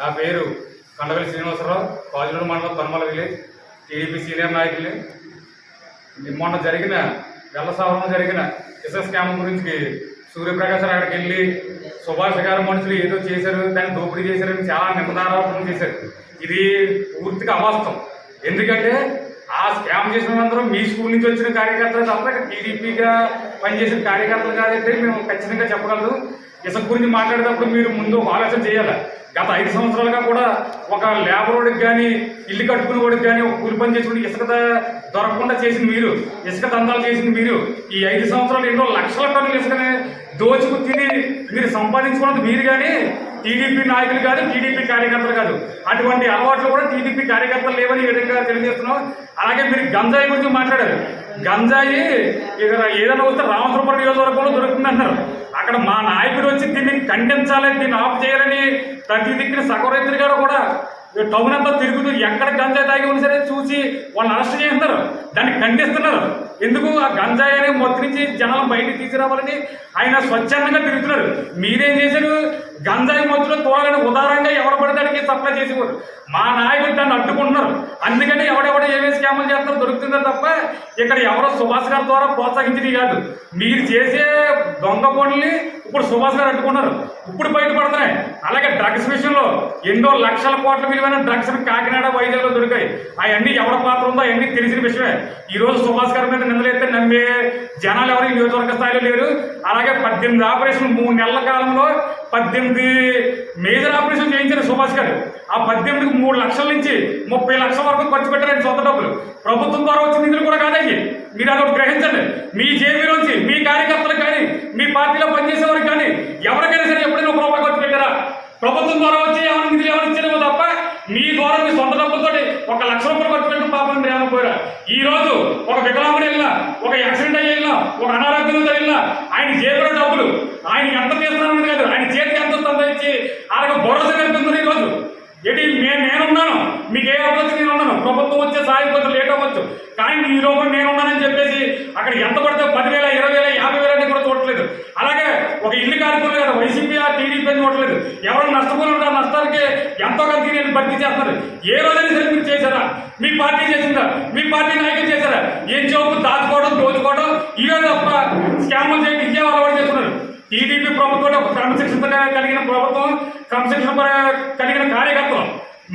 నా పేరు కండవల్లి శ్రీనివాసరావు కాజులూరు మండలం తనుమల విలేజ్ టీడీపీ సీనియర్ నాయకులు. మొన్న జరిగిన గల్లసావరంలో జరిగిన ఇసుక స్కామ్ గురించి సూర్యప్రకాశ్ అక్కడికి వెళ్ళి సుభాష్ గారు మనుషులు ఏదో చేశారు దాన్ని దోపిడీ చేశారని చాలా నిందారోపణలు చేశారు. ఇది పూర్తిగా అవాస్తవం. ఎందుకంటే ఆ స్కామ్ చేసిన అందరూ మీ స్కూల్ నుంచి వచ్చిన కార్యకర్తలు తప్ప టీడీపీగా పనిచేసిన కార్యకర్తలు కాదంటే మేము ఖచ్చితంగా చెప్పగలదు ఇసుక గురించి మాట్లాడేటప్పుడు మీరు ముందు ఆలోచన చేయాలి? గత ఐదు సంవత్సరాలుగా కూడా ఒక లేబరోడికి కానీ ఇల్లు కట్టుకునే వాడికి కానీ ఒక కూలి పని చేసుకుని ఇసుక దొరకకుండా చేసిన మీరు. ఇసుక దందాలు చేసిన మీరు. ఈ ఐదు సంవత్సరాలు ఎన్నో లక్షల టన్నులు ఇసుకని దోచుకు తిని మీరు సంపాదించుకున్నది మీరు కానీ టీడీపీ నాయకులు కాదు టీడీపీ కార్యకర్తలు కాదు. అటువంటి అలవాట్లు కూడా టీడీపీ కార్యకర్తలు లేవని ఈ విధంగా తెలియజేస్తున్నాం. అలాగే మీరు గంజాయి గురించి మాట్లాడారు. గంజాయి ఇక ఏదైనా వస్తే రామచంద్రపురం నియోజకవర్గంలో దొరుకుతుంది అన్నారు అక్కడ మా నాయకుడు వచ్చి దీన్ని ఖండించాలి దీన్ని ఆఫ్ చేయాలని ప్రతి దిక్కున సగరైతులు గారు కూడా టౌన్ అంతా తిరుగుతూ ఎక్కడ గంజాయి తాగి ఉన్నా సరే చూసి వాళ్ళని అరెస్ట్ చేస్తున్నారు. దాన్ని ఖండిస్తున్నారు. ఎందుకు? ఆ గంజాయి అనే మొత్తం నుంచి జనాలు బయటికి తీసుకురావాలని ఆయన స్వచ్ఛందంగా తిరుగుతున్నారు. మీరేం చేశారు? గంజాయి మొత్తులో తోలని ఉదారంగా ఎవరు పడడానికి సప్లై చేసేవారు మా నాయకుడు దాన్ని అడ్డుకుంటున్నారు. అందుకని ఎవడెవడ ఏమేమి స్కాములు చేస్తారో దొరుకుతుందో తప్ప ఇక్కడ ఎవరో సుభాష్ గారి ద్వారా ప్రోత్సహించింది కాదు. మీరు చేసే దొంగ పనుల్ని ఇప్పుడు సుభాష్ గారు అడ్డుకున్నారు. ఇప్పుడు బయటపడుతున్నాయి. అలాగే డ్రగ్స్ విషయంలో ఎన్నో లక్షల కోట్ల విలువైన డ్రగ్స్ కాకినాడ వైజాగ్లో దొరికాయి. అవన్నీ ఎవరి పాత్ర ఉందో అవన్నీ తెలిసిన విషయమే. ఈరోజు సుభాష్ గారి మీద నిందలైతే నమ్మే జనాలు ఎవరు నియోజకవర్గ స్థాయిలో లేరు. అలాగే పద్దెనిమిది ఆపరేషన్ మూడు నెలల కాలంలో పద్దెనిమిది మేజర్ ఆపరేషన్ చేయించారు సుభాష్ గారు. ఆ పద్దెనిమిదికి మూడు లక్షల నుంచి ముప్పై లక్షల వరకు ఖర్చు పెట్టారు సొంత డబ్బులు. ప్రభుత్వం ద్వారా వచ్చిన నిధులు కూడా కాదండి. మీరు అదొకటి గ్రహించండి. మీ జేబీలోంచి మీ కార్యకర్తలకు కానీ మీ పార్టీలో పనిచేసే వారికి కానీ ఎవరికైనా సరే ఎప్పుడైనా ఒక రూపాయి ఖర్చు పెట్టారా? ప్రభుత్వం ద్వారా వచ్చి ఏమైనా నిధులు ఏమైనా ఇచ్చారేమో తప్ప మీ ద్వారా మీ సొంత డబ్బులతోటి ఒక లక్ష రూపాయలు ఖర్చు పెట్టడం పాపం మీరు ఈ రోజు ఒక వికలాంగుడు వెళ్ళినా ఒక యాక్సిడెంట్ ఒక అనారోగ్యం తగిలిన ఆయన చేతిలో డబ్బులు. ఆయన ఎంత తీస్తున్నారని కాదు ఆయన చేతికి ఎంత వస్తుందో ఇచ్చి ఆయనకు భరోసా కల్పిస్తుంది ఈరోజు ఏంటి నేను నేనున్నాను. మీకు ఏ అవ్వచ్చు నేను ఉన్నాను. ప్రభుత్వం వచ్చే సాయం లేట్ అవ్వచ్చు. కానీ ఈ లోపల నేనున్నానని చెప్పేసి అక్కడ ఎంత పడితే పదివేల ఇరవై వేల యాభై వేల అని కూడా చూడట్లేదు. అలాగే ఒక ఇల్లు కార్యక్రమం కదా వైసీపీ టీడీపీ అని చూడట్లేదు. ఎవరు నష్టపోయిన ఉంటారు నష్టాలకి ఎంతో కొంత నేను భర్తీ చేస్తున్నారు. ఏ రోజైనా సరే మీరు చేశారా? మీ పార్టీ చేసిందా? మీ పార్టీ నాయకులు చేశారా? ఏం చౌపు చేసుకోవడం ఇవే తప్ప స్కామ్లు చేయడం ఇదే అలవాటు చేస్తున్నారు? టీడీపీ ప్రభుత్వం ఒక క్రమశిక్షణ కలిగిన ప్రభుత్వం క్రమశిక్షణ కలిగిన కార్యకర్తలు.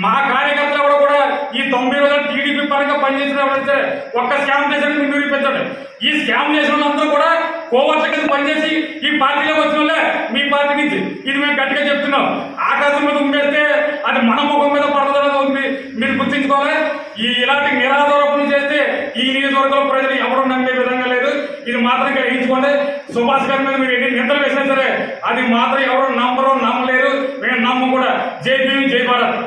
మా కార్యకర్తలు ఎవరు కూడా ఈ తొంభై రోజులు టీడీపీ పరంగా పనిచేసిన ఎవరైతే ఒక్క స్కామ్ చేసిన నిరూపించండి. ఈ స్కామ్ చేసిన వాళ్ళందరూ కూడా కోవర్ట్ల కింద పనిచేసి ఈ పార్టీలోకి వచ్చిన వాళ్ళే మీ పార్టీ నుంచి. ఇది మేము గట్టిగా చెప్తున్నాం. ఆకాశం మీద ఉమ్మేస్తే అది మన ముఖం మీద పడదని ఉంది. మీరు గుర్తించుకోవాలి. ఈ ఇలాంటి నిరాధారోపణ చేస్తే ఈ నియోజకవర్గంలో ప్రజలు ఎవరు నమ్మే విధంగా లేదు ఇది మాత్రం గ్రహించుకోండి సుభాష్ గారి మీద మీరు ఎన్ని నిందలు వేసినా సరే అది మాత్రం ఎవరు నమ్మరు నమ్మలేరు. మేము నమ్మ కూడా జై భీమ్ జై భారత్.